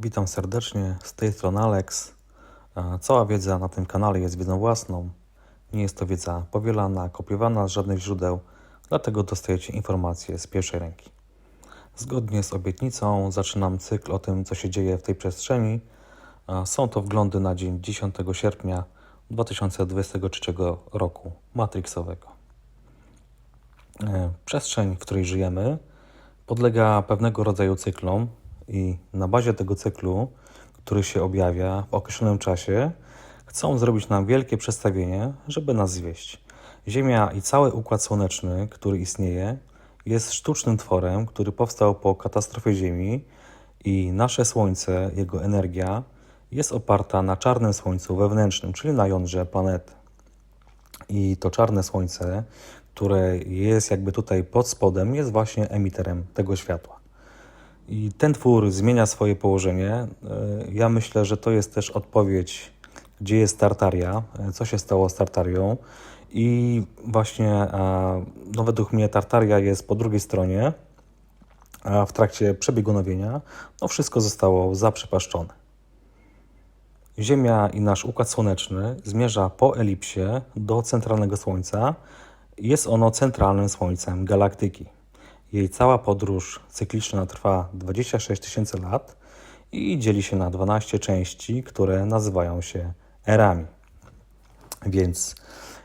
Witam serdecznie, z tej strony Alex. E, Cała wiedza na tym kanale jest wiedzą własną. Nie jest to wiedza powielana, kopiowana z żadnych źródeł, dlatego dostajecie informacje z pierwszej ręki. Zgodnie z obietnicą zaczynam cykl o tym, co się dzieje w tej przestrzeni. E, Są to wglądy na dzień 10 sierpnia 2023 roku Matrixowego. E, Przestrzeń, w której żyjemy, podlega pewnego rodzaju cyklom i na bazie tego cyklu, który się objawia w określonym czasie, chcą zrobić nam wielkie przedstawienie, żeby nas zwieść. Ziemia i cały układ słoneczny, który istnieje, jest sztucznym tworem, który powstał po katastrofie Ziemi i nasze Słońce, jego energia, jest oparta na czarnym Słońcu wewnętrznym, czyli na jądrze planety. I to czarne słońce, które jest jakby tutaj pod spodem, jest właśnie emiterem tego światła. I ten twór zmienia swoje położenie. E, Ja myślę, że to jest też odpowiedź, gdzie jest Tartaria, e, co się stało z Tartarią. I właśnie, e, no według mnie, Tartaria jest po drugiej stronie, a w trakcie przebiegunowienia, no wszystko zostało zaprzepaszczone. Ziemia i nasz układ słoneczny zmierza po elipsie do centralnego Słońca. Jest ono centralnym Słońcem galaktyki. Jej cała podróż cykliczna trwa 26 tysięcy lat i dzieli się na 12 części, które nazywają się erami. Więc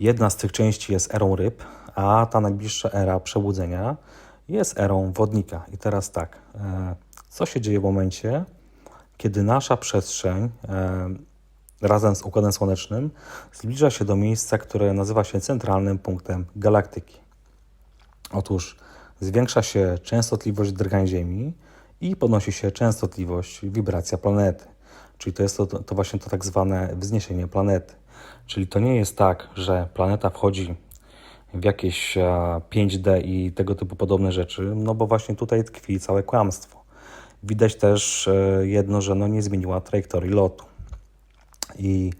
jedna z tych części jest erą ryb, a ta najbliższa era przebudzenia jest erą wodnika. I teraz tak, e, co się dzieje w momencie, kiedy nasza przestrzeń e, razem z Układem Słonecznym zbliża się do miejsca, które nazywa się centralnym punktem galaktyki. Otóż zwiększa się częstotliwość drgań Ziemi i podnosi się częstotliwość wibracja planety. Czyli to jest to, to właśnie to tak zwane wzniesienie planety. Czyli to nie jest tak, że planeta wchodzi w jakieś e, 5D i tego typu podobne rzeczy, no bo właśnie tutaj tkwi całe kłamstwo. Widać też e, jedno, że no nie zmieniła trajektorii lotu. I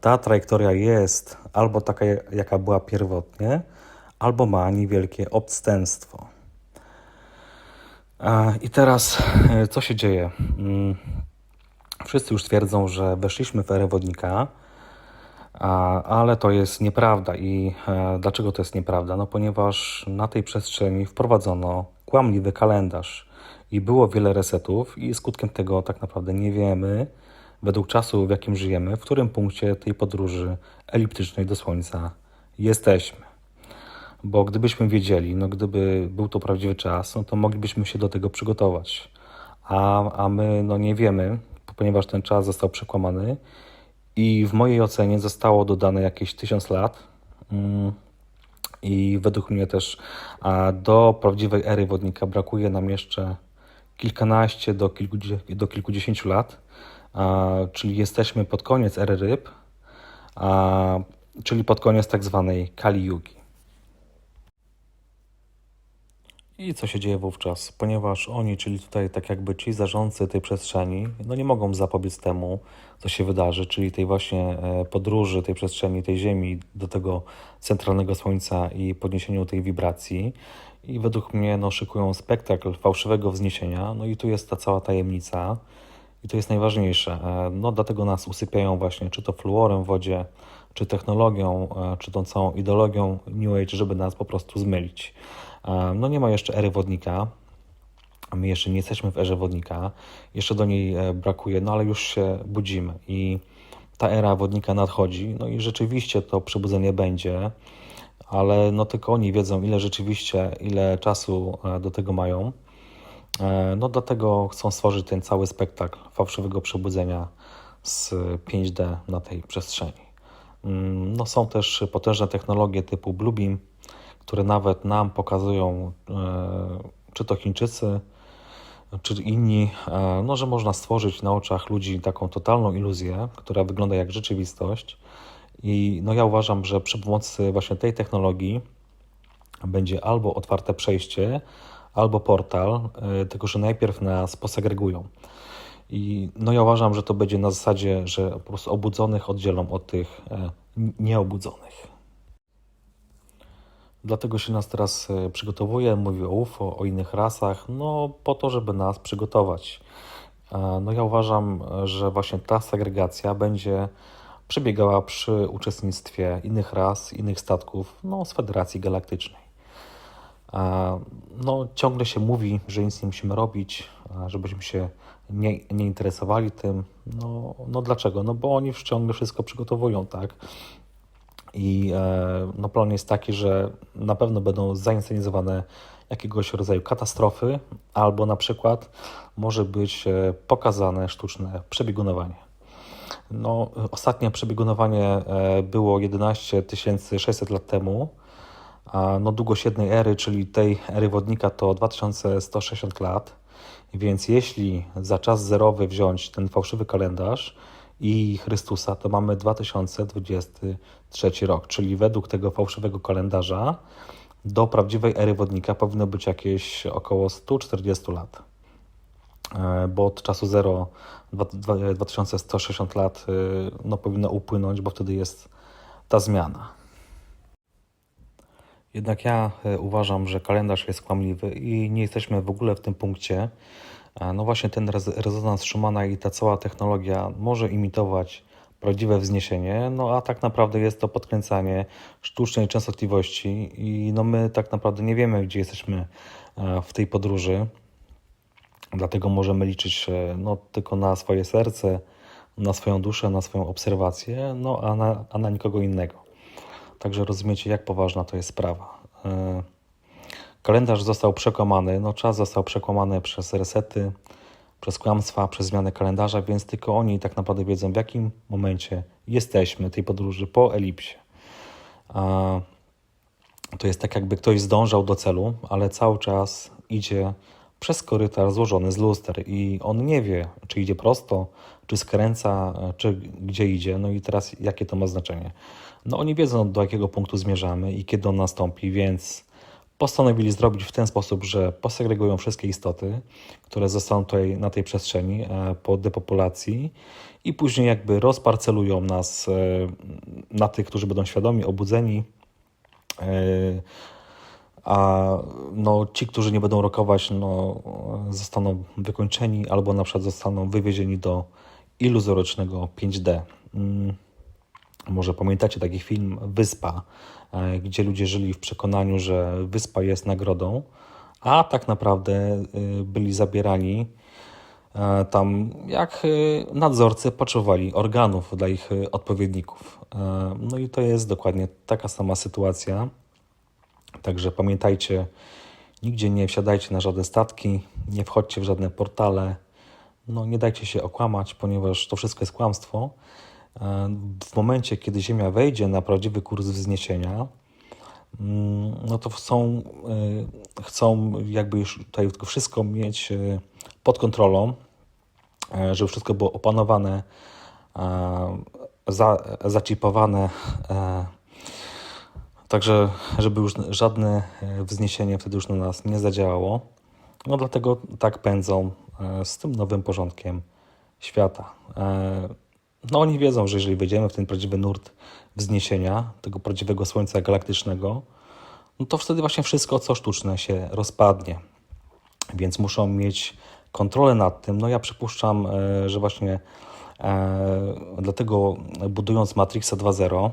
ta trajektoria jest albo taka, jaka była pierwotnie, albo ma niewielkie odstępstwo. A, I teraz, e, co się dzieje? Mm, Wszyscy już twierdzą, że weszliśmy w erę wodnika, ale to jest nieprawda. I e, dlaczego to jest nieprawda? No, ponieważ na tej przestrzeni wprowadzono kłamliwy kalendarz i było wiele resetów, i skutkiem tego tak naprawdę nie wiemy, według czasu, w jakim żyjemy, w którym punkcie tej podróży eliptycznej do Słońca jesteśmy. Bo gdybyśmy wiedzieli, no gdyby był to prawdziwy czas, no to moglibyśmy się do tego przygotować. A, a my no nie wiemy, ponieważ ten czas został przekłamany i w mojej ocenie zostało dodane jakieś tysiąc lat. Mm, I według mnie też do prawdziwej ery wodnika brakuje nam jeszcze kilkanaście do, kilkudzie- do kilkudziesięciu lat. Czyli jesteśmy pod koniec ery ryb, czyli pod koniec tak zwanej Kali Yugi. I co się dzieje wówczas? Ponieważ oni, czyli tutaj tak jakby ci zarządcy tej przestrzeni, no nie mogą zapobiec temu, co się wydarzy, czyli tej właśnie e, podróży tej przestrzeni, tej Ziemi do tego centralnego Słońca i podniesieniu tej wibracji. I według mnie no, szykują spektakl fałszywego wzniesienia. No i tu jest ta cała tajemnica. I to jest najważniejsze. E, No, dlatego nas usypiają właśnie, czy to fluorem w wodzie, czy technologią, e, czy tą całą ideologią New Age, żeby nas po prostu zmylić. E, No, nie ma jeszcze ery wodnika. My jeszcze nie jesteśmy w erze wodnika. Jeszcze do niej e, brakuje, no ale już się budzimy. I ta era wodnika nadchodzi. No i rzeczywiście to przebudzenie będzie, ale no tylko oni wiedzą, ile rzeczywiście, ile czasu do tego mają. No dlatego chcą stworzyć ten cały spektakl fałszywego przebudzenia z 5D na tej przestrzeni. Mm, No są też potężne technologie typu Bluebeam, które nawet nam pokazują, e, czy to Chińczycy, czy inni, e, no, że można stworzyć na oczach ludzi taką totalną iluzję, która wygląda jak rzeczywistość. I no ja uważam, że przy pomocy właśnie tej technologii będzie albo otwarte przejście, albo portal, y, tylko że najpierw nas posegregują. I no ja uważam, że to będzie na zasadzie, że po prostu obudzonych oddzielą od tych e, nieobudzonych. Dlatego się nas teraz e, przygotowuje, mówi o UFO, o innych rasach, no po to, żeby nas przygotować. E, No ja uważam, że właśnie ta segregacja będzie przebiegała przy uczestnictwie innych ras, innych statków no, z Federacji Galaktycznej. No, ciągle się mówi, że nic nie musimy robić, żebyśmy się nie, nie interesowali tym. No, no dlaczego? No bo oni ciągle wszystko przygotowują, tak? I e, no, plan jest taki, że na pewno będą zainscenizowane jakiegoś rodzaju katastrofy, albo na przykład może być e, pokazane sztuczne przebiegunowanie. No, ostatnie przebiegunowanie e, było 11 600 lat temu, no, długość jednej ery, czyli tej ery wodnika, to 2160 lat. Więc jeśli za czas zerowy wziąć ten fałszywy kalendarz i Chrystusa, to mamy 2023 rok, czyli według tego fałszywego kalendarza do prawdziwej ery wodnika powinno być jakieś około 140 lat. E, Bo od czasu 0 dwa- dwa- 2160 lat y, no, powinno upłynąć, bo wtedy jest ta zmiana. Jednak ja e, uważam, że kalendarz jest kłamliwy i nie jesteśmy w ogóle w tym punkcie. No właśnie ten rez- rezonans Schumana i ta cała technologia może imitować prawdziwe wzniesienie, no a tak naprawdę jest to podkręcanie sztucznej częstotliwości i no my tak naprawdę nie wiemy, gdzie jesteśmy e, w tej podróży. Dlatego możemy liczyć e, no, tylko na swoje serce, na swoją duszę, na swoją obserwację, no a na, a na nikogo innego. Także rozumiecie, jak poważna to jest sprawa. E, Kalendarz został przekłamany, no czas został przekłamany przez resety, przez kłamstwa, przez zmianę kalendarza, więc tylko oni tak naprawdę wiedzą, w jakim momencie jesteśmy tej podróży po elipsie. To jest tak, jakby ktoś zdążał do celu, ale cały czas idzie przez korytarz złożony z luster i on nie wie, czy idzie prosto, czy skręca, czy gdzie idzie. No i teraz jakie to ma znaczenie? No oni wiedzą, do jakiego punktu zmierzamy i kiedy on nastąpi, więc postanowili zrobić w ten sposób, że posegregują wszystkie istoty, które zostaną tutaj na tej przestrzeni e, po depopulacji i później jakby rozparcelują nas e, na tych, którzy będą świadomi, obudzeni, e, a no, ci, którzy nie będą rokować, no, zostaną wykończeni albo na przykład zostaną wywiezieni do iluzorycznego 5D. Mm, Może pamiętacie taki film Wyspa, e, gdzie ludzie żyli w przekonaniu, że wyspa jest nagrodą, a tak naprawdę y, byli zabierani e, tam, jak nadzorcy potrzebowali organów dla ich odpowiedników. E, No i to jest dokładnie taka sama sytuacja. Także pamiętajcie, nigdzie nie wsiadajcie na żadne statki, nie wchodźcie w żadne portale, no nie dajcie się okłamać, ponieważ to wszystko jest kłamstwo. E, W momencie, kiedy Ziemia wejdzie na prawdziwy kurs wzniesienia, mm, no to chcą, y, chcą jakby już tutaj wszystko mieć y, pod kontrolą, e, żeby wszystko było opanowane, e, za, zaczipowane, e, Także, żeby już żadne e, wzniesienie wtedy już na nas nie zadziałało. No dlatego tak pędzą e, z tym nowym porządkiem świata. E, No oni wiedzą, że jeżeli wejdziemy w ten prawdziwy nurt wzniesienia, tego prawdziwego Słońca galaktycznego, no to wtedy właśnie wszystko, co sztuczne, się rozpadnie. Więc muszą mieć kontrolę nad tym. No ja przypuszczam, że właśnie dlatego budując Matrixa 2.0,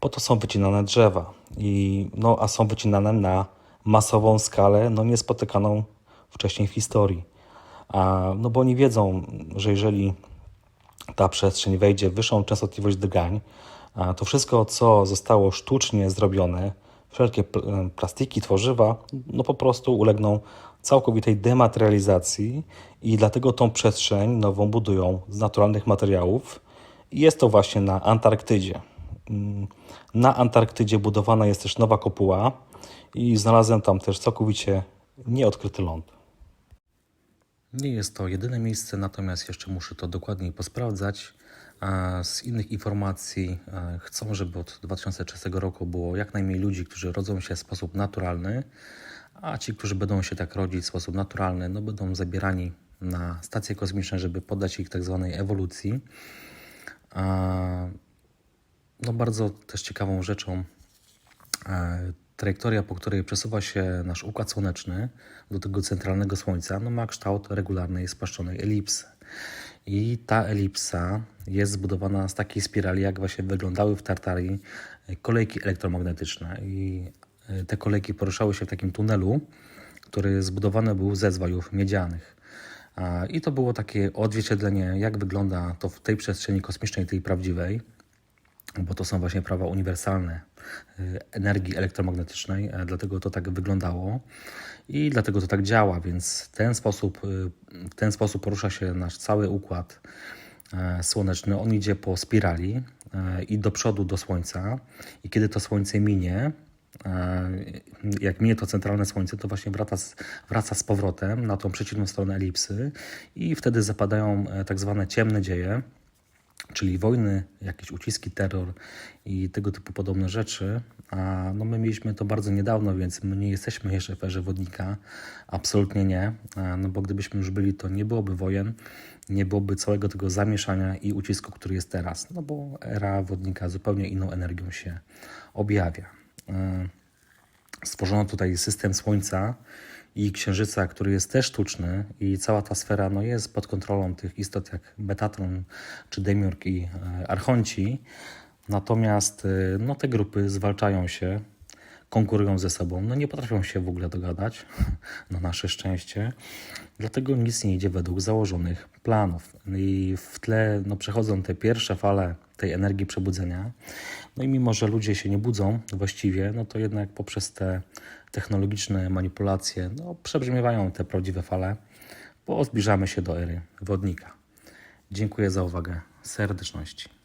po to są wycinane drzewa. I, no, a są wycinane na masową skalę, no niespotykaną wcześniej w historii. A, no bo oni wiedzą, że jeżeli ta przestrzeń wejdzie w wyższą częstotliwość drgań, a to wszystko, co zostało sztucznie zrobione, wszelkie pl- plastiki, tworzywa, no po prostu ulegną całkowitej dematerializacji i dlatego tą przestrzeń nową budują z naturalnych materiałów i jest to właśnie na Antarktydzie. Mm, Na Antarktydzie budowana jest też nowa kopuła i znalazłem tam też całkowicie nieodkryty ląd. Nie jest to jedyne miejsce, natomiast jeszcze muszę to dokładniej posprawdzać. Z innych informacji chcą, żeby od 2030 roku było jak najmniej ludzi, którzy rodzą się w sposób naturalny, a ci, którzy będą się tak rodzić w sposób naturalny, no będą zabierani na stacje kosmiczne, żeby poddać ich tak zwanej ewolucji. No bardzo też ciekawą rzeczą e, trajektoria, po której przesuwa się nasz Układ Słoneczny do tego centralnego Słońca, no ma kształt regularnej spłaszczonej elipsy. I ta elipsa jest zbudowana z takiej spirali, jak właśnie wyglądały w Tartarii kolejki elektromagnetyczne. I e, te kolejki poruszały się w takim tunelu, który zbudowany był ze zwajów miedzianych. I to było takie odzwierciedlenie, jak wygląda to w tej przestrzeni kosmicznej, tej prawdziwej, bo to są właśnie prawa uniwersalne y, energii elektromagnetycznej, e, dlatego to tak wyglądało i dlatego to tak działa, więc w ten sposób, y, w ten sposób porusza się nasz cały układ e, słoneczny. On idzie po spirali e, i do przodu do Słońca i kiedy to Słońce minie, jak minie to centralne słońce, to właśnie wraca z, wraca z powrotem na tą przeciwną stronę elipsy i wtedy zapadają tak zwane ciemne dzieje, czyli wojny, jakieś uciski, terror i tego typu podobne rzeczy. A no my mieliśmy to bardzo niedawno, więc my nie jesteśmy jeszcze w erze wodnika. Absolutnie nie. No bo gdybyśmy już byli, to nie byłoby wojen, nie byłoby całego tego zamieszania i ucisku, który jest teraz. No bo era wodnika zupełnie inną energią się objawia. E, Stworzono tutaj system Słońca i Księżyca, który jest też sztuczny i cała ta sfera no, jest pod kontrolą tych istot jak Metatron czy Demiurg i e, Archonci. Natomiast e, no, te grupy zwalczają się, konkurują ze sobą, no nie potrafią się w ogóle dogadać, na nasze szczęście. Dlatego nic nie idzie według założonych planów. I w tle no, przechodzą te pierwsze fale tej energii przebudzenia. No i mimo, że ludzie się nie budzą właściwie, no to jednak poprzez te technologiczne manipulacje no, przebrzmiewają te prawdziwe fale, bo zbliżamy się do ery wodnika. Dziękuję za uwagę. Serdeczności.